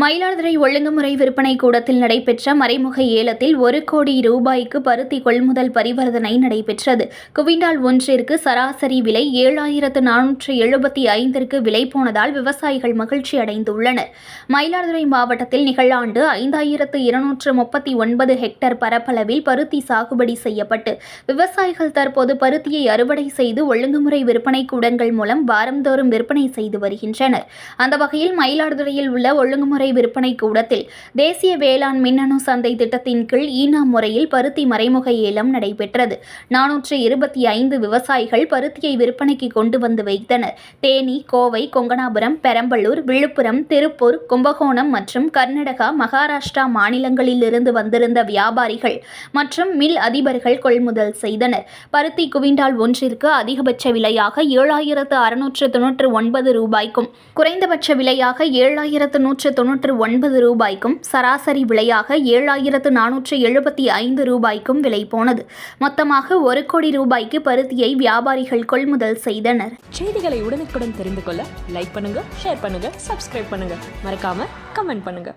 மயிலாடுதுறை ஒழுங்குமுறை விற்பனை கூடத்தில் நடைபெற்ற மறைமுக ஏலத்தில் ஒரு கோடி ரூபாய்க்கு பருத்தி கொள்முதல் பரிவர்த்தனை நடைபெற்றது. குவிண்டால் ஒன்றிற்கு சராசரி விலை ஏழாயிரத்து நானூற்று எழுபத்தி ஐந்திற்கு விலை போனதால் விவசாயிகள் மகிழ்ச்சி அடைந்துள்ளனர். மயிலாடுதுறை மாவட்டத்தில் நிகழாண்டு ஐந்தாயிரத்து இருநூற்று முப்பத்தி ஒன்பது ஹெக்டேர் பரப்பளவில் பருத்தி சாகுபடி செய்யப்பட்டு விவசாயிகள் தற்போது பருத்தியை அறுவடை செய்து ஒழுங்குமுறை விற்பனை கூடங்கள் மூலம் வாரந்தோறும் விற்பனை செய்து வருகின்றனர். அந்த வகையில் மயிலாடுதுறையில் உள்ள ஒழுங்குமுறை விற்பனை கூடத்தில் தேசிய வேளாண் மின்னணு சந்தை திட்டத்தின் கீழ் ஈனா முறையில் பருத்தி மறைமுக ஏலம் நடைபெற்றது. நானூற்று இருபத்தி ஐந்து விவசாயிகள் பருத்தியை விற்பனைக்கு கொண்டு வந்து வைத்தனர். தேனி கோவை கொங்கனாபுரம் பெரம்பலூர் விழுப்புரம் திருப்பூர் கும்பகோணம் மற்றும் கர்நாடகா மகாராஷ்டிரா மாநிலங்களில் இருந்து வந்திருந்த வியாபாரிகள் மற்றும் மில் அதிபர்கள் கொள்முதல் செய்தனர். பருத்தி குவிண்டால் ஒன்றிற்கு அதிகபட்ச விலையாக ஏழாயிரத்து அறுநூற்று தொன்னூற்று ஒன்பது ரூபாய்க்கும் குறைந்தபட்ச விலையாக ஏழாயிரத்து நூற்று தொன்னூற்று ஒன்பது ரூபாய்க்கும் சராசரி விலையாக ஏழாயிரத்து நானூற்று எழுபத்தி ஐந்து ரூபாய்க்கும் விலை போனது. மொத்தமாக ஒரு கோடி ரூபாய்க்கு பருத்தியை வியாபாரிகள் கொள்முதல் செய்தனர். செய்திகளை உடனுக்குடன் தெரிந்து கொள்ள லைக் பண்ணுங்க ஷேர் பண்ணுங்க சப்ஸ்கிரைப் பண்ணுங்க. மறக்காம கமெண்ட் பண்ணுங்க.